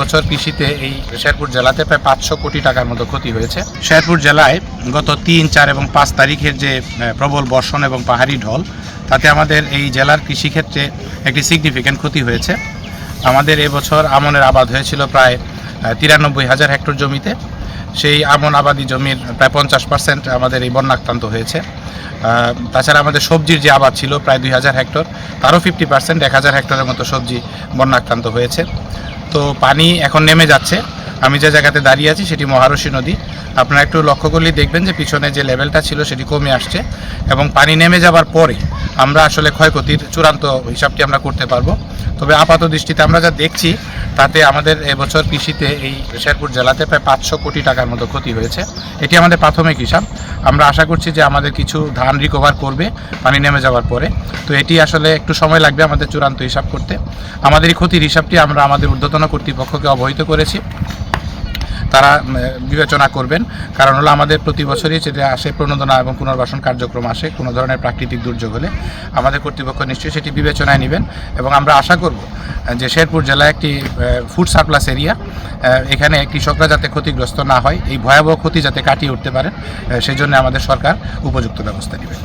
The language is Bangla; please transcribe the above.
এবছর কৃষিতে এই শেরপুর জেলাতে প্রায় পাঁচশো কোটি টাকার মতো ক্ষতি হয়েছে। শেরপুর জেলায় গত তিন, চার এবং পাঁচ তারিখের যে প্রবল বর্ষণ এবং পাহাড়ি ঢল, তাতে আমাদের এই জেলার কৃষিক্ষেত্রে একটি সিগনিফিক্যান্ট ক্ষতি হয়েছে। আমাদের এবছর আমনের আবাদ হয়েছিল প্রায় তিরানব্বই হাজার হেক্টর জমিতে। সেই আমন আবাদি জমির প্রায় পঞ্চাশ পার্সেন্ট আমাদের এই বন্যাক্রান্ত হয়েছে। তাছাড়া আমাদের সবজির যে আবাদ ছিল প্রায় দুই হাজার হেক্টর, তারও ফিফটি পার্সেন্ট এক হাজার হেক্টরের মতো সবজি বন্যাক্রান্ত হয়েছে। তো পানি এখন নেমে যাচ্ছে। আমি যে জায়গাতে দাঁড়িয়ে আছি সেটি মহারশী নদী। আপনারা একটু লক্ষ্য করলেই দেখবেন যে পিছনে যে লেভেলটা ছিল সেটি কমে আসছে এবং পানি নেমে যাবার পরে আমরা আসলে ক্ষয়ক্ষতির চূড়ান্ত হিসাবটি আমরা করতে পারব। তবে আপাত দৃষ্টিতে আমরা যা দেখছি তাতে আমাদের এবছর কৃষিতে এই শেরপুর জেলাতে প্রায় পাঁচশো কোটি টাকার মতো ক্ষতি হয়েছে। এটি আমাদের প্রাথমিক হিসাব। আমরা আশা করছি যে আমাদের কিছু ধান রিকভার করবে, পানি নেমে যাওয়ার পরে। তো এটি আসলে একটু সময় লাগবে আমাদের চূড়ান্ত হিসাব করতে। আমাদের এই ক্ষতির হিসাবটি আমরা আমাদের ঊর্ধ্বতন কর্তৃপক্ষকে অবহিত করেছি। তারা বিবেচনা করবেন। কারণ হলো আমাদের প্রতি বছরই যেটা আসে প্রণোদনা এবং পুনর্বাসন কার্যক্রম আসে কোনো ধরনের প্রাকৃতিক দুর্যোগ হলে। আমাদের কর্তৃপক্ষ নিশ্চয়ই সেটি বিবেচনায় নেবেন এবং আমরা আশা করব যে শেরপুর জেলা একটি ফুড সাপ্লাস এরিয়া এখানে কৃষকরা যাতে ক্ষতিগ্রস্ত না হয় এই ভয়াবহ ক্ষতি যাতে কাটিয়ে উঠতে পারেন আহ, সেই জন্য আমাদের সরকার উপযুক্ত ব্যবস্থা নেবে